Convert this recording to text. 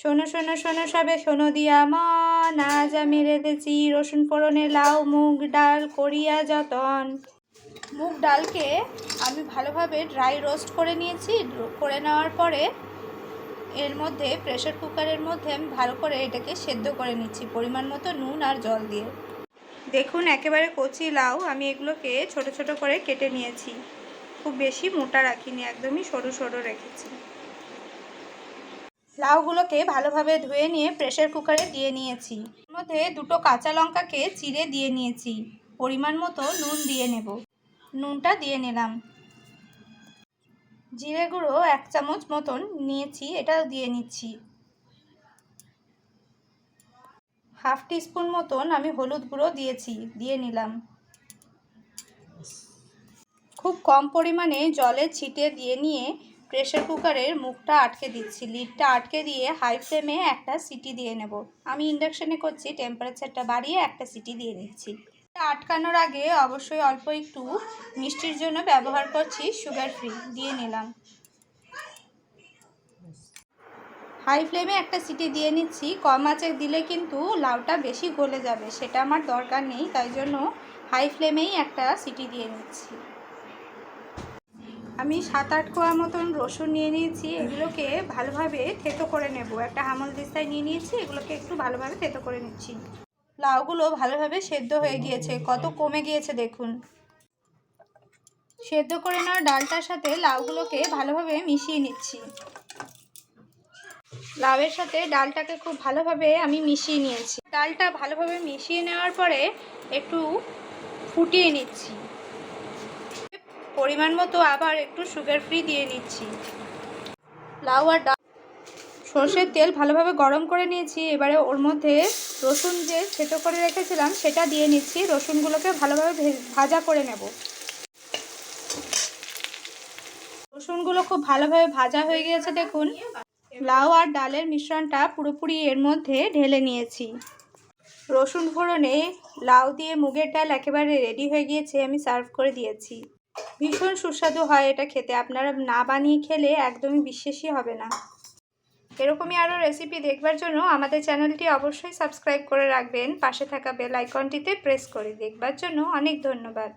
শোনো শোনো শোনো সবে, শোনো দিয়া মন। আজ আমি রেঁধেছি রসুন ফোড়নে লাউ, মুগ ডাল, করিয়া যতন। মুগ ডালকে আমি ভালোভাবে ড্রাই রোস্ট করে নিয়েছি। করে নেওয়ার পরে এর মধ্যে প্রেশার কুকারের মধ্যে আমি ভালো করে এটাকে সেদ্ধ করে নিচ্ছি, পরিমাণ মতো নুন আর জল দিয়ে। দেখুন, একেবারে কচি লাউ, আমি এগুলোকে ছোট ছোট করে কেটে নিয়েছি। খুব বেশি মোটা রাখিনি, একদমই সরু সরু রেখেছি। লাউগুলোকে ভালোভাবে ধুয়ে নিয়ে প্রেশার কুকারে দিয়ে নিয়েছি। এর মধ্যে দুটো কাঁচা লঙ্কাকে চিড়ে দিয়ে নিয়েছি। পরিমাণ মতো নুন দিয়ে নেব। নুনটা দিয়ে নিলাম। জিরে গুঁড়ো এক চামচ মতন নিয়েছি, এটাও দিয়ে নিচ্ছি। হাফ টিস্পুন মতন আমি হলুদ গুঁড়ো দিয়েছি, দিয়ে নিলাম। খুব কম পরিমাণে জলে ছিটে দিয়ে নিয়ে প্রেশার কুকারের মুখটা আটকে দিচ্ছি। লিডটা আটকে দিয়ে হাই ফ্লেমে একটা সিটি দিয়ে নেব। আমি ইন্ডাকশানে করছি টেম্পারেচারটা বাড়িয়ে একটা সিটি দিয়ে দিচ্ছি। আটকানোর আগে অবশ্যই অল্প একটু মিষ্টির জন্য ব্যবহার করছি সুগার ফ্রি দিয়ে নিলাম। হাই ফ্লেমে একটা সিটি দিয়ে নিচ্ছি। কম আঁচে দিলে কিন্তু লাউটা বেশি গলে যাবে, সেটা আমার দরকার নেই, তাই জন্য হাই ফ্লেমেই একটা সিটি দিয়ে নিচ্ছি। আমি সাত আট কোয়া মতন রসুন নিয়ে নিয়েছি, এগুলোকে ভালোভাবে থেতো করে নেব। একটা হামল দিস্তায় নিয়ে নিয়েছি, এগুলোকে একটু ভালোভাবে থেতো করে নিচ্ছি। লাউগুলো ভালোভাবে সেদ্ধ হয়ে গিয়েছে, কত কমে গিয়েছে দেখুন। সেদ্ধ করে নেওয়া ডালটার সাথে লাউগুলোকে ভালোভাবে মিশিয়ে নিচ্ছি। লাউয়ের সাথে ডালটাকে খুব ভালোভাবে আমি মিশিয়ে নিয়েছি। ডালটা ভালোভাবে মিশিয়ে নেওয়ার পরে একটু ফুটিয়ে নিচ্ছি। পরিমাণ মতো আবার একটু সুগার ফ্রি দিয়ে নিচ্ছি। লাউ আর ডাল। সর্ষের তেল ভালোভাবে গরম করে নিয়েছি। এবারে ওর মধ্যে রসুন যে ছেটো করে রেখেছিলাম, সেটা দিয়ে নিচ্ছি। রসুনগুলোকে ভালোভাবে ভাজা করে নেব। রসুনগুলো খুব ভালোভাবে ভাজা হয়ে গিয়েছে, দেখুন। লাউ আর ডালের মিশ্রণটা পুরোপুরি এর মধ্যে ঢেলে নিয়েছি। রসুন ফোড়নে লাউ দিয়ে মুগের ডাল একেবারে রেডি হয়ে গিয়েছে, আমি সার্ভ করে দিয়েছি। ভীষণ সুস্বাদু হয় এটা খেতে। আপনারা না বানিয়ে খেলে একদমই বিশ্বাসই হবে না। এরকমই আরও রেসিপি দেখবার জন্য আমাদের চ্যানেলটি অবশ্যই সাবস্ক্রাইব করে রাখবেন। পাশে থাকা বেল আইকনটিতে প্রেস করে দেখবার জন্য অনেক ধন্যবাদ।